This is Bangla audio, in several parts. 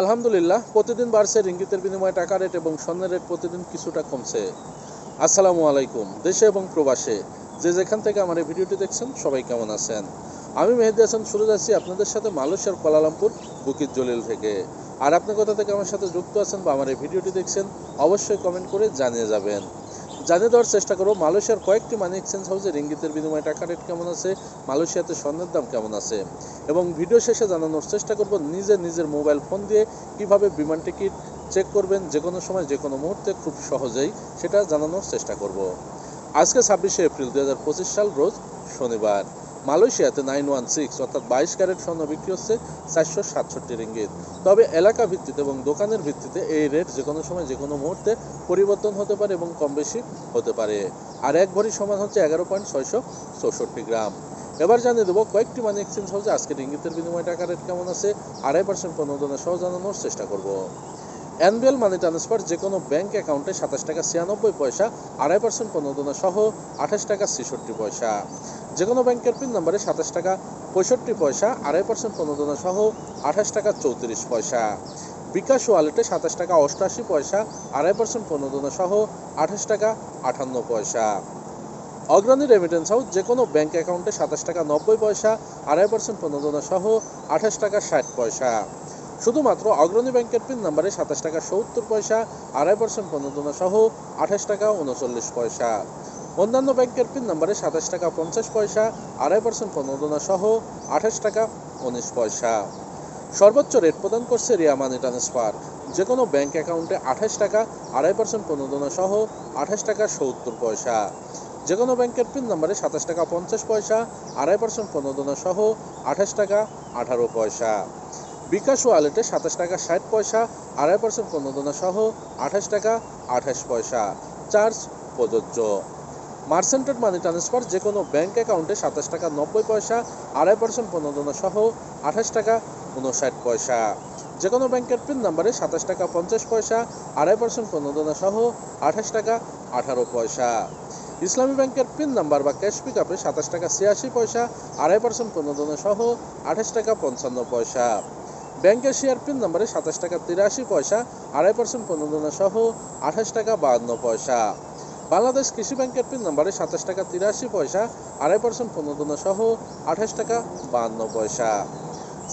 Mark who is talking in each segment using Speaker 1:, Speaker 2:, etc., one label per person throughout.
Speaker 1: আলহামদুলিল্লাহ, প্রতিদিন বাড়ছে রিঙ্গিতের বিনিময়ে টাকা রেট এবং স্বর্ণের রেট প্রতিদিন কিছুটা কমছে। আসসালামু আলাইকুম, দেশে এবং প্রবাসে। যে যেখান থেকে আমার এই ভিডিওটি দেখছেন, সবাই কেমন আছেন? আমি মেহেদি হাসান, শুরু যাচ্ছি আপনাদের সাথে মালয়েশিয়ার কোলালামপুর বুকির জলিল থেকে। আর আপনি কোথা থেকে আমার সাথে যুক্ত আছেন বা আমার এই ভিডিওটি দেখছেন, অবশ্যই কমেন্ট করে জানিয়ে যাবেন। জানিয়ে দেওয়ার চেষ্টা করব, মালয়েশিয়ার কয়েকটি মানি এক্সচেঞ্জ হাউসে রিঙ্গিতের বিনিময়ে টাকা রেট কেমন আছে, মালয়েশিয়াতে স্বর্ণের দাম কেমন আছে? এবং ভিডিও শেষে জানানোর চেষ্টা করব, নিজে নিজের মোবাইল ফোন দিয়ে কীভাবে বিমান টিকিট চেক করবেন যে কোনো সময় যে কোনো মুহূর্তে, খুব সহজেই সেটা জানানোর চেষ্টা করব। আজকে ছাব্বিশে এপ্রিল দু হাজার পঁচিশ সাল, রোজ শনিবার। মালয়েশিয়াতে নাইন ওয়ান সিক্স অর্থাৎ বাইশ ক্যারেট স্বর্ণ বিক্রি হচ্ছে চারশো সাতষট্টি রিঙ্গিত। তবে এলাকা ভিত্তিতে এবং দোকানের ভিত্তিতে এই রেট যে কোনো সময় যে কোনো মুহূর্তে পরিবর্তন হতে পারে এবং কম বেশি হতে পারে। আর এক ভরি সমান হচ্ছে এগারো পয়েন্ট ছয়শো চৌষট্টি গ্রাম। এবার জানিয়ে দেবো কয়েকটি মানি এক্সচেঞ্জ হাউসে আজকে রিঙ্গিতের বিনিময় টাকা রেট কেমন আছে, আড়াই পার্সেন্ট প্রণোদনা সহ জানানোর চেষ্টা করব। অ্যানুয়াল মানি ট্রান্সফার যে কোনো ব্যাঙ্ক অ্যাকাউন্টে সাতাশ টাকা ছিয়ানব্বই পয়সা, আড়াই পার্সেন্ট প্রণোদনা সহ আঠাশ টাকা ছেষট্টি পয়সা। যে কোনো ব্যাংকের পিন নম্বরে সাতাশ টাকা পঁয়ষট্টি পয়সা, আড়াই পার্সেন্ট প্রণোদনা সহ আঠাশ টাকা চৌত্রিশ পয়সা। বিকাশ ওয়ালেটে সাতাশ টাকা অষ্টআশি পয়সা, আড়াই পার্সেন্ট প্রণোদনা সহ আঠাশ টাকা আটান্ন পয়সা। অগ্রণী রেমিটেন্স হাউস যে কোনো ব্যাংক অ্যাকাউন্টে সাতাশ টাকা নব্বই পয়সা, আড়াই পার্সেন্ট প্রণোদনা সহ আঠাশ টাকা ষাট পয়সা। শুধুমাত্র অগ্রণী ব্যাংকের পিন নাম্বারে সাতাশ টাকা সত্তর পয়সা, আড়াই পার্সেন্ট প্রণোদনা সহ আঠাশ টাকা উনচল্লিশ পয়সা। অন্যান্য ব্যাংকের পিন নাম্বারে সাতাশ টাকা পঞ্চাশ পয়সা, আড়াই পার্সেন্ট প্রণোদনা সহ আঠাশ টাকা উনিশ পয়সা। সর্বোচ্চ রেট প্রদান করছে রিয়া মানি ট্রান্সফার। যে কোনো ব্যাংক অ্যাকাউন্টে আঠাশ টাকা, আড়াই পার্সেন্ট প্রণোদনা সহ আঠাশ টাকা সত্তর পয়সা। যে কোনো ব্যাংকের পিন নাম্বারে সাতাশ টাকা পঞ্চাশ পয়সা, আড়াই পার্সেন্ট প্রণোদনা সহ আঠাশ টাকা আঠারো পয়সা। বিকাশ ওয়ালেটে সাতাশ টাকা ষাট পয়সা, আড়াই পার্সেন্ট প্রণোদনা সহ আঠাশ টাকা আঠাশ পয়সা। চার্জ প্রযোজ্য। মার্সেন্টেড মানি ট্রান্সফার যে কোনো ব্যাঙ্ক অ্যাকাউন্টে সাতাশ টাকা নব্বই পয়সা, আড়াই পার্সেন্ট প্রণোদনা সহ আঠাশ টাকা উনষাট পয়সা। যে কোনো ব্যাংকের পিন নাম্বারে সাতাশ টাকা পঞ্চাশ পয়সা, আড়াই পার্সেন্ট প্রণোদনা সহ আঠাশ টাকা আঠারো পয়সা। ইসলামী ব্যাংকের পিন নাম্বার বা ক্যাশ পিক আপে সাতাশ টাকা ছিয়াশি পয়সা, আড়াই পার্সেন্ট প্রণোদনা সহ আঠাশ টাকা পঞ্চান্ন পয়সা। ব্যাংকের শেয়ার পিন নম্বরে সাতাশ টাকা তিরাশি পয়সা, আড়াই পার্সেন্ট প্রণোদনা সহ আঠাশ টাকা বাহান্ন পয়সা। বাংলাদেশ কৃষি ব্যাংকের পিন নম্বরে সাতাশ টাকা তিরাশি পয়সা, আড়াই পার্সেন্ট প্রণোদনা সহ আঠাশ টাকা বাহান্ন পয়সা।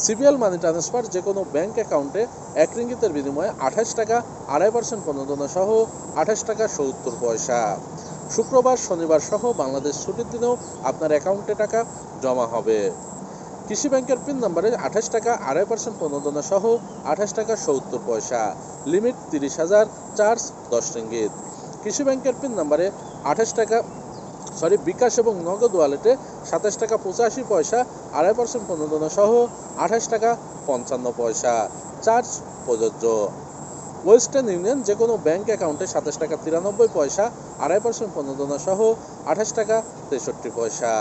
Speaker 1: সিবিএল মানি ট্রান্সফার যে কোনো ব্যাংক অ্যাকাউন্টে এক রিঙ্গিতের বিনিময়ে আঠাশ টাকা, আড়াই পার্সেন্ট প্রণোদনা সহ আঠাশ টাকা সত্তর পয়সা। শুক্রবার, শনিবার সহ বাংলাদেশ ছুটির দিনেও আপনার অ্যাকাউন্টে টাকা জমা হবে। কৃষি ব্যাংকের পিন নম্বরে আঠাশ টাকা আড়াই পার্সেন্ট প্রণোদনা সহ আঠাশ টাকা সত্তর পয়সা। লিমিট তিরিশ হাজার চার্জ দশ রিঙ্গিত। কৃষি ব্যাংকের পিন নম্বরে আঠাশ টাকা, সরি, বিকাশ এবং নগদ ওয়ালেটে সাতাশ টাকা পঁচাশি পয়সা আড়াই পার্সেন্ট প্রণোদনা সহ আঠাশ টাকা পঞ্চান্ন পয়সা চার্জ প্রযোজ্য। ওয়েস্টার্ন ইউনিয়ন যে কোনো ব্যাংক অ্যাকাউন্টে সাতাশ টাকা তিরানব্বই পয়সা আড়াই পার্সেন্ট প্রণোদনা সহ আঠাশ টাকা তেষট্টি পয়সা।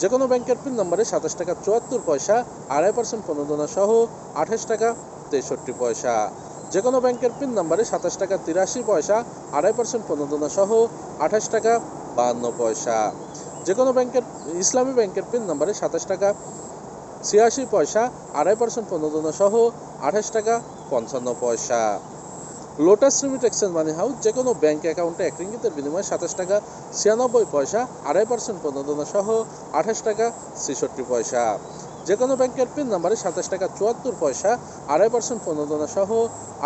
Speaker 1: যে কোনো ব্যাংকের পিন নম্বরে সাতাশ টাকা চুয়াত্তর পয়সা, আড়াই পার্সেন্ট প্রণোদনা সহ আঠাশ টাকা তেষট্টি পয়সা। যে কোনো ব্যাংকের পিন নম্বরে সাতাশ টাকা তিরাশি পয়সা, আড়াই পার্সেন্ট প্রণোদনা সহ আঠাশ টাকা বাহান্ন পয়সা। যে কোনো ব্যাংকের, ইসলামী ব্যাংকের পিন নম্বরে সাতাশ টাকা ছিয়াশি পয়সা, আড়াই পার্সেন্ট প্রণোদনা সহ আঠাশ টাকা পঞ্চান্ন পয়সা। Lotus limit exchange money house যে কোনো ব্যাংক অ্যাকাউন্টে এক রিঙ্গিতের বিনিময়ে সাতাশ টাকা ছিয়ানব্বই পয়সা, আড়াই পার্সেন্ট প্রণোদনা সহ আঠাশ টাকা ছেষট্টি পয়সা। যে কোনো ব্যাংকের পিন নাম্বারে সাতাশ টাকা চুয়াত্তর পয়সা, আড়াই পার্সেন্ট প্রণোদনা সহ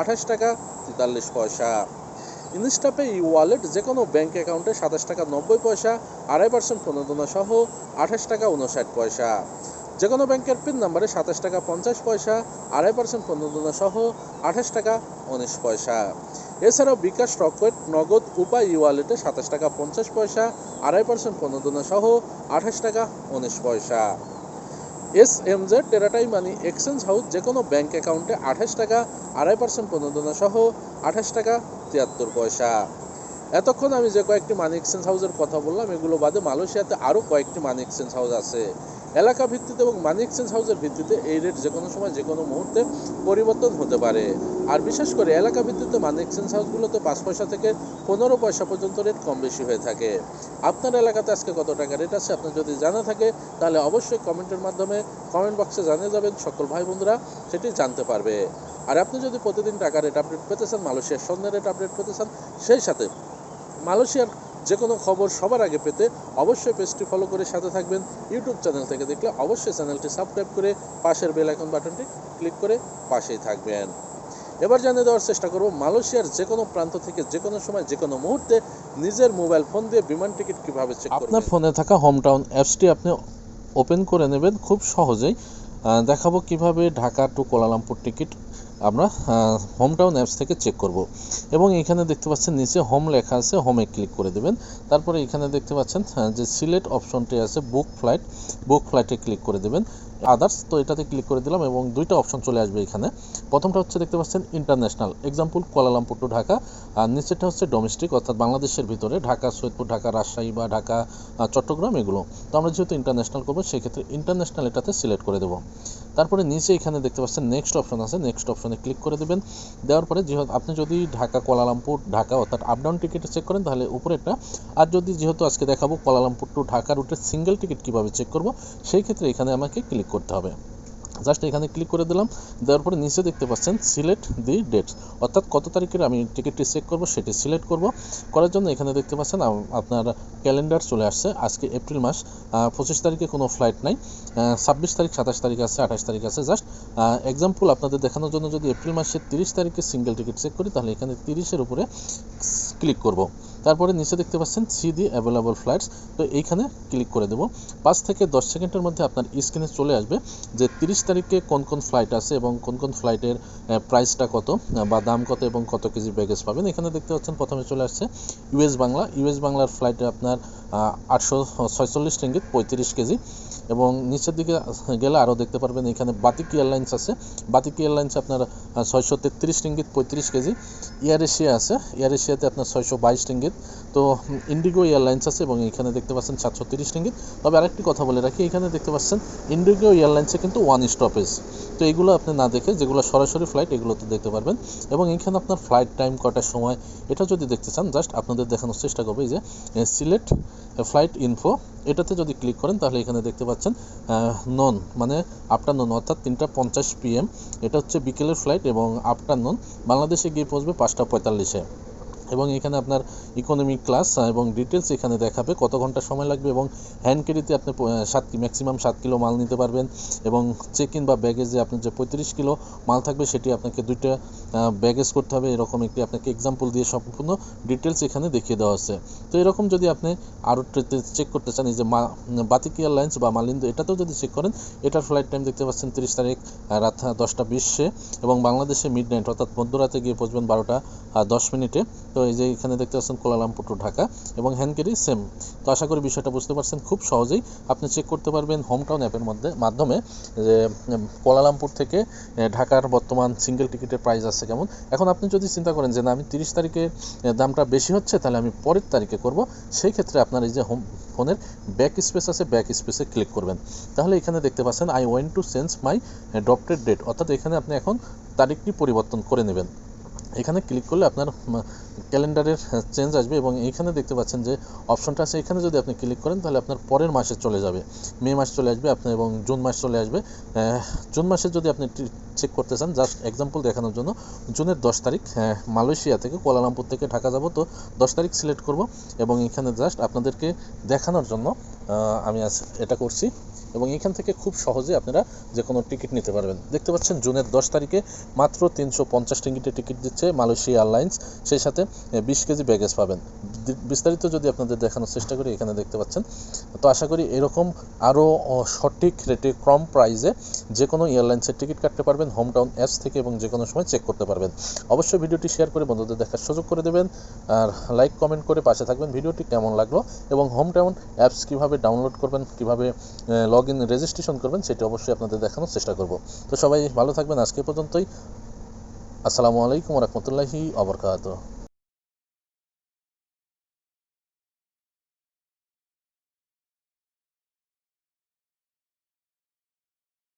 Speaker 1: আঠাশ টাকা তেতাল্লিশ পয়সা। ইনস্টাপে ই ওয়ালেট যে কোনো ব্যাংক অ্যাকাউন্টে সাতাশ টাকা নব্বই পয়সা, আড়াই পার্সেন্ট প্রণোদনা সহ আঠাশ টাকা উনষাট পয়সা। যে কোনো ব্যাংকের পিন নম্বরে সাতাশ টাকা পঞ্চাশ পয়সা, আড়াই পার্সেন্ট প্রণোদনা সহ আঠাশ টাকা উনিশ পয়সা। এছাড়াও বিকাশ রকেট নগদ উপায় ওয়ালেটে সাতাশ টাকা পঞ্চাশ পয়সা, আড়াই পার্সেন্ট প্রণোদনা সহ আঠাশ টাকা উনিশ পয়সা। এস এম জেড টেরাটাই মানি, এক্সচেঞ্জ হাউস যে কোনো ব্যাংক অ্যাকাউন্টে আঠাশ টাকা, আড়াই পার্সেন্ট প্রণোদনা সহ আঠাশ টাকা তিয়াত্তর পয়সা। এতক্ষণ আমি যে কয়েকটি মানি এক্সচেঞ্জ হাউসের কথা বললাম, এগুলো বাদে মালয়েশিয়াতে আরও কয়েকটি মানি এক্সচেঞ্জ হাউস আছে। এলাকা ভিত্তিতে এবং মানি এক্সচেঞ্জ হাউসের ভিত্তিতে এই রেট যে কোনো সময় যে কোনো মুহূর্তে পরিবর্তন হতে পারে। আর বিশেষ করে এলাকা ভিত্তিতে মানি এক্সচেঞ্জ হাউসগুলোতে পাঁচ পয়সা থেকে পনেরো পয়সা পর্যন্ত রেট কম বেশি হয়ে থাকে। আপনার এলাকাতে আজকে কত টাকা রেট আছে? আপনার যদি জানা থাকে, তাহলে অবশ্যই কমেন্টের মাধ্যমে কমেন্ট বক্সে জানিয়ে যাবেন সকল ভাই বন্ধুরা সেটি জানতে পারবে। আর আপনি যদি প্রতিদিন টাকা রেট আপডেট পেতে চান, মালয়েশিয়ার স্বর্ণের রেট আপডেট পেতে চান, সেই সাথে মালয়েশিয়ার যে কোনো খবর সবার আগে পেতে অবশ্যই পেজটি ফলো করে সাথে থাকবেন। ইউটিউব চ্যানেল থেকে দেখলে অবশ্যই চ্যানেলটি সাবস্ক্রাইব করে পাশের বেল আইকন বাটনটি ক্লিক করে পাশেই থাকবেন। এবার জানিয়ে দেওয়ার চেষ্টা করব, মালয়েশিয়ার যে কোনো প্রান্ত থেকে যে কোনো সময় যে কোনো মুহূর্তে নিজের মোবাইল ফোন দিয়ে বিমান টিকিট কীভাবে চেক আপনার ফোনে থাকা হোম টাউন অ্যাপসটি আপনি ওপেন করে নেবেন খুব সহজেই। দেখাবো কীভাবে Dhaka to Kuala Lumpur ticket আমরা হোম টাউন অ্যাপস থেকে চেক করব। এবং এখানে দেখতে পাচ্ছেন, নিচে হোম লেখা আছে হোমে ক্লিক করে দেবেন। তারপরে এখানে দেখতে পাচ্ছেন যে সিলেট অপশনটি আছে বুক ফ্লাইট বুক ফ্লাইটে ক্লিক করে দেবেন। আদার্স তো এটাতে ক্লিক করে দিলাম এবং দুইটা অপশন চলে আসবে এখানে। প্রথমটা হচ্ছে দেখতে পাচ্ছেন international example Kuala Lumpur to Dhaka আর নিচেরটা হচ্ছে ডোমেস্টিক অর্থাৎ বাংলাদেশের ভিতরে, ঢাকা, সৈয়দপুর, ঢাকা, রাজশাহী বা ঢাকা চট্টগ্রাম, এগুলো। তো আমরা যেহেতু ইন্টারন্যাশনাল করব, সেক্ষেত্রে ইন্টারন্যাশনাল এটাতে সিলেক্ট করে দেবো। তারপরে নিচে এখানে দেখতে পাচ্ছেন নেক্সট অপশন আছে নেক্সট অপশনে ক্লিক করে দেবেন। দেওয়ার পরে যেহেতু আপনি যদি ঢাকা কোয়ালালামপুর, ঢাকা অর্থাৎ আপ ডাউন টিকিট চেক করেন, তাহলে উপরে একটা আর যদি যেহেতু আজকে দেখাবো কোয়ালালামপুর টু ঢাকা রুটের সিঙ্গেল টিকিট কীভাবে চেক করব, সেই ক্ষেত্রে এখানে আমাকে ক্লিক করতে হবে। জাস্ট এখানে ক্লিক করে দিলাম, দেওয়ার পরে নিচে দেখতে পাচ্ছেন সিলেক্ট দি ডেটস অর্থাৎ কত তারিখের আমি টিকিটটি চেক করব, সেটি সিলেক্ট করব। করার জন্য এখানে দেখতে পাচ্ছেন আপনার ক্যালেন্ডার চলে আসছে। আজকে এপ্রিল মাস পঁচিশ তারিখে কোনো ফ্লাইট নাই। ছাব্বিশ তারিখ, সাতাশ তারিখ আছে, আঠাশ তারিখ আছে। জাস্ট এক্সাম্পল আপনাদের দেখানোর জন্য যদি এপ্রিল মাসের তিরিশ তারিখে সিঙ্গেল টিকিট চেক করি, তাহলে এখানে তিরিশের উপরে ক্লিক করব। তারপরে নিচে দেখতে পাচ্ছেন সি দি অ্যাভেলেবল ফ্লাইটস তো এইখানে ক্লিক করে দেবো। পাঁচ থেকে দশ সেকেন্ডের মধ্যে আপনার স্ক্রিনে চলে আসবে যে তিরিশ তারিখে কোন কোন ফ্লাইট আছে এবং কোন কোন ফ্লাইটের প্রাইসটা কত বা দাম কত এবং কত কেজি ব্যাগেজ পাবেন। এখানে দেখতে পাচ্ছেন প্রথমে চলে আসছে ইউএস বাংলা। ইউএস বাংলার ফ্লাইটে আপনার আটশো ছয়চল্লিশ রিঙ্গিত পঁয়ত্রিশ কেজি। এবং নিচের দিকে গেলে আরও দেখতে পারবেন এখানে বাতিক এয়ারলাইন্স আছে। বাতিক এয়ারলাইন্স আপনার ছয়শো তেত্রিশ রিঙ্গিত পঁয়ত্রিশ কেজি। এয়ার এশিয়া আছে। এয়ার এশিয়াতে আপনার ছয়শো বাইশ রিঙ্গিত। তো ইন্ডিগো এয়ারলাইন্স আছে এবং এখানে দেখতে পাচ্ছেন সাতশো তিরিশ রিঙ্গিত। তবে আরেকটি কথা বলে রাখি, এখানে দেখতে পাচ্ছেন ইন্ডিগো এয়ারলাইন্সে কিন্তু ওয়ান স্টপেজ তো এগুলো আপনি না দেখে যেগুলো সরাসরি ফ্লাইট এগুলো তো দেখতে পারবেন। এবং এখানে আপনার ফ্লাইট টাইম কটার সময়, এটা যদি দেখতে চান জাস্ট আপনাদের দেখানোর চেষ্টা করব যে সিলেক্ট ফ্লাইট ইনফো এটাতে যদি ক্লিক করেন, তাহলে এখানে দেখতে পাচ্ছেন নন মানে আফটারনুন অর্থাৎ তিনটা পঞ্চাশ পিএম এটা হচ্ছে বিকেলের ফ্লাইট এবং আফটারনুন বাংলাদেশে গিয়ে পৌঁছবে পাঁচটা পঁয়তাল্লিশে। এবং এখানে আপনার ইকোনমি ক্লাস এবং ডিটেলস এখানে দেখাবে কত ঘণ্টা সময় লাগবে এবং হ্যান্ড ক্যারিতে আপনি সাত ম্যাক্সিমাম সাত কিলো মাল নিতে পারবেন এবং চেক ইন বা ব্যাগেজে আপনার যে পঁয়ত্রিশ কিলো মাল থাকবে সেটি আপনাকে দুইটা ব্যাগেজ করতে হবে। এরকম একটি আপনাকে এক্সাম্পল দিয়ে সম্পূর্ণ ডিটেলস এখানে দেখিয়ে দেওয়া হচ্ছে তো এরকম যদি আপনি আরও চেক করতে চান, এই যে মা বাতিক এয়ারলাইন্স বা মালিন্দু, এটাতেও যদি চেক করেন, এটার ফ্লাইট টাইম দেখতে পাচ্ছেন তিরিশ তারিখ রাত দশটা বিশে এবং বাংলাদেশে মিড নাইট অর্থাৎ মধ্যরাতে গিয়ে পৌঁছবেন বারোটা দশ মিনিটে। তো এই যে এখানে দেখতে পাচ্ছেন কোলালামপুর টু ঢাকা এবং হ্যান্ড ক্যারি সেম তো আশা করি বিষয়টা বুঝতে পারছেন, খুব সহজেই আপনি চেক করতে পারবেন হোম টাউন অ্যাপের মধ্যে, মাধ্যমে যে কোলালামপুর থেকে ঢাকার বর্তমান সিঙ্গেল টিকিটের প্রাইস আছে কেমন। এখন আপনি যদি চিন্তা করেন যে, না, আমি তিরিশ তারিখে দামটা বেশি হচ্ছে, তাহলে আমি পরের তারিখে করব। সেই ক্ষেত্রে আপনার এই যে হোম ফোনের ব্যাক স্পেস আছে ব্যাক স্পেসে ক্লিক করবেন। তাহলে এখানে দেখতে পাচ্ছেন I went to change my ডপটেড date অর্থাৎ এখানে আপনি এখন তারিখটি পরিবর্তন করে নেবেন। এখানে ক্লিক করলে আপনার ক্যালেন্ডারের চেঞ্জ আসবে এবং এইখানে দেখতে পাচ্ছেন যে অপশনটা আছে। এখানে যদি আপনি ক্লিক করেন তাহলে আপনার পরের মাসে চলে যাবে। মে মাস চলে আসবে আপনার এবং জুন মাস চলে আসবে। জুন মাসে যদি আপনি চেক করতে চান জাস্ট এক্সাম্পল দেখানোর জন্য জুনের দশ তারিখ আহ, মালয়েশিয়া থেকে কোয়ালালামপুর থেকে ঢাকা যাব। তো দশ তারিখ সিলেক্ট করব এবং এখানে জাস্ট আপনাদেরকে দেখানোর জন্য আমি এটা করছি। এবং এখান থেকে খুব সহজে আপনারা যে কোনো টিকিট নিতে পারবেন। দেখতে পাচ্ছেন, জুনের দশ তারিখে মাত্র তিনশো পঞ্চাশ টিকিটের টিকিট দিচ্ছে মালয়েশিয়া এয়ারলাইন্স। সেই সাথে বিশ কেজি ব্যাগেজ পাবেন। বিস্তারিত যদি আপনাদের দেখানোর চেষ্টা করি, এখানে দেখতে পাচ্ছেন। তো আশা করি এরকম আরও সঠিক রেটে কম প্রাইসে যে কোনো এয়ারলাইন্সের টিকিট কাটতে পারবেন হোম টাউন অ্যাপস থেকে এবং যে কোনো সময় চেক করতে পারবেন। অবশ্যই ভিডিওটি শেয়ার করে বন্ধুদের দেখার সুযোগ করে দেবেন, আর লাইক, কমেন্ট করে পাশে থাকবেন। ভিডিওটি কেমন লাগল এবং হোম টাউন অ্যাপস কীভাবে ডাউনলোড করবেন, কীভাবে লগ ইন রেজিস্ট্রেশন করবেন, সেটি অবশ্যই আপনাদের দেখানোর চেষ্টা করব। তো সবাই ভালো থাকবেন আজকে পর্যন্তই। আসসালামু আলাইকুম রহমতুল্লাহি আবরকাত